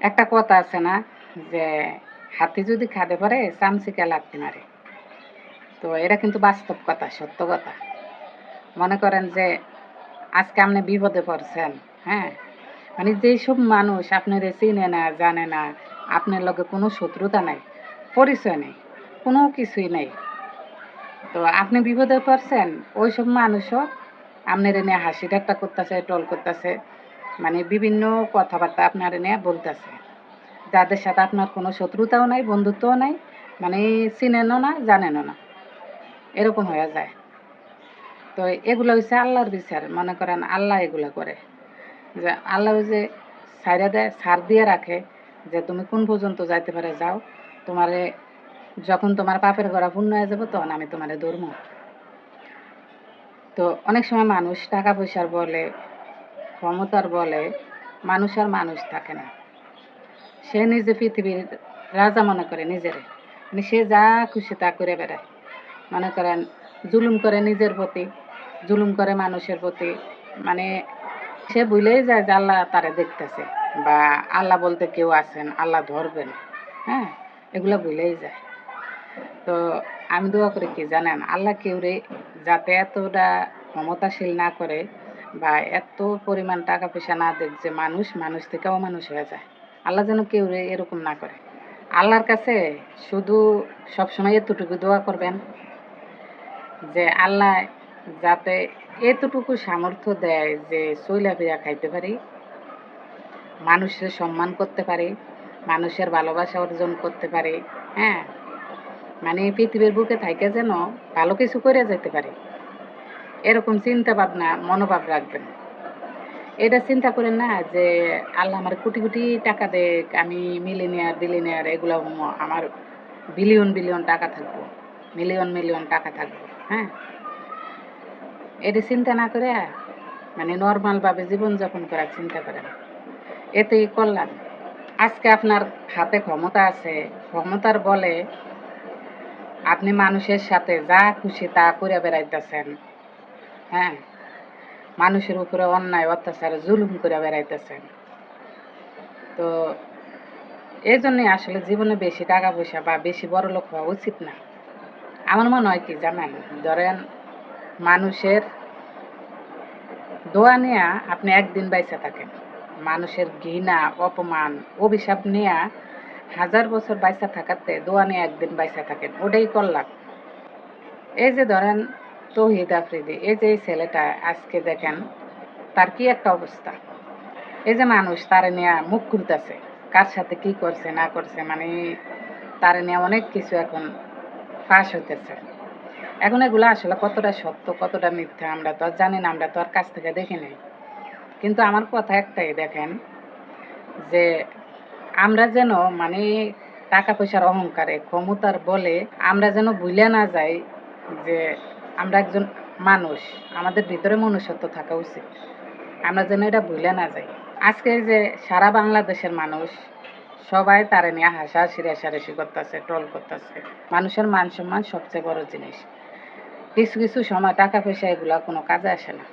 একটা কথা আছে না, যে হাতি যদি খাদে পারে চামচিকা লাগতে মারে। তো এটা কিন্তু বাস্তব কথা, সত্য কথা। মনে করেন যে আজকে আপনি বিপদে পড়ছেন হ্যাঁ? মানে যেই সব মানুষ আপনার চিনে না, জানে না, আপনার লগে কোনো শত্রুতা নাই, পরিচয় নেই, কোনো কিছুই নেই। তো আপনি বিপদে পড়ছেন ওই সব মানুষও আপনার নিয়ে হাসি ঠাট্টা করতেছে টল করতেছে। মানে বিভিন্ন কথাবার্তা আপনার নিয়ে বলতেছে। যাদের সাথে আপনার কোনো শত্রুতাও নাই, বন্ধুত্বও নাই মানে চিনেনও না, জানেনও না। এরকম হয়ে যায়। তো এগুলো হচ্ছে আল্লাহর বিচার, মনে করেন আল্লাহ এগুলো করে। যে আল্লাহ যে সাইরা দেয় সার দিয়ে রাখে যে তুমি কোন পর্যন্ত যাইতে পারে যাও। তোমারে যখন তোমার পাপের গড়া পূর্ণ হয়ে যাবে, তখন আমি তোমারে ধর্ম তো অনেক সময় মানুষ টাকা পয়সার বলে ক্ষমতার বলে মানুষ আর মানুষ থাকে না। সে নিজে পৃথিবীর রাজা মনে করে নিজেরে। মানে সে যা খুশি তা করে বেড়ায়। মনে করেন, জুলুম করে নিজের প্রতি, জুলুম করে মানুষের প্রতি। মানে সে ভুলেই যায় যে আল্লাহ তারা দেখতেছে বা আল্লাহ বলতে কেউ আছেন, আল্লাহ ধরবেন। হ্যাঁ এগুলো ভুলেই যায়। তো আমি দোয়া করি কি জানেন, আল্লাহ কেউরে যাতে এতটা ক্ষমতাশীল না করে বা এত পরিমাণ টাকা পয়সা না দেখ যে মানুষ মানুষ থেকেও মানুষ হয়ে যায়। আল্লাহ যেন কেউরে এরকম না করে। আল্লাহর কাছে শুধু সবসময় এতটুকু দোয়া করবেন যে আল্লাহ যাতে এতটুকু সামর্থ্য দেয় যে চইলা ফিরা খাইতে পারি, মানুষের সম্মান করতে পারি, মানুষের ভালোবাসা অর্জন করতে পারি হ্যাঁ? মানে পৃথিবীর বুকে থাইকে যেন ভালো কিছু করে যেতে পারি। এরকম চিন্তা ভাবনা, মনোভাব রাখবেন। এটা চিন্তা করেন না যে, আল্লাহ আমার কোটি কোটি টাকা দেখ আমি মিলিনিয়ার বিলিনিয়ার এগুলো আমার বিলিয়ন বিলিয়ন টাকা থাকব মিলিয়ন মিলিয়ন টাকা থাকব হ্যাঁ? এটা চিন্তা না করে মানে নর্মালভাবে জীবনযাপন করার চিন্তা করেন। এতেই কল্যাণ। আজকে আপনার হাতে ক্ষমতা আছে, ক্ষমতার বলে আপনি মানুষের সাথে যা খুশি তা করে বেড়াইতেছেন। হ্যাঁ। মানুষের উপরে অন্যায়, অত্যাচার, জুলুম করে বেড়াইতেছেন। তো এই জন্যই আসলে জীবনে বেশি টাকা পয়সা বা বেশি বড় লোক হওয়া উচিত না। আমার মনে হয় কি জানেন? ধরেন মানুষের দোয়া নেয়া আপনি একদিন বাইসা থাকেন। মানুষের ঘৃণা, অপমান, অভিশাপ নেয়া হাজার বছর বাইসা থাকাতে দোয়া নিয়ে একদিন বাইসা থাকেন। ওটাই করলাম। এই যে ধরেন তৌহিদ আফ্রিদি, এই যে এই ছেলেটা আজকে দেখেন, তার কি একটা অবস্থা? এই যে মানুষ, তারে নিয়ে মুখ খুলতেছে, কার সাথে কি করছে, না করছে মানে তারে নিয়ে অনেক কিছু এখন ফাঁস হইতেছে। এখন এগুলো আসলে কতটা সত্য, কতটা মিথ্যা, আমরা তো আর জানি না, আমরা তো আর কাছ থেকে দেখি নাই। কিন্তু আমার কথা একটাই, দেখেন, যে আমরা যেন মানে টাকা পয়সার অহংকারে, ক্ষমতার বলে আমরা যেন ভুলে না যাই যে আমরা একজন মানুষ, আমাদের ভিতরে মনুষ্যত্ব থাকা উচিত। আমরা যেন এটা ভুলে না যাই। আজকে যে সারা বাংলাদেশের মানুষ, সবাই তারে নিয়ে হাসাহাসি, রেশারেশি করতেছে ট্রল করতেছে। মানুষের মান সম্মান সবচেয়ে বড় জিনিস। কিছু কিছু সময় টাকা পয়সা এগুলা কোনো কাজে আসে না।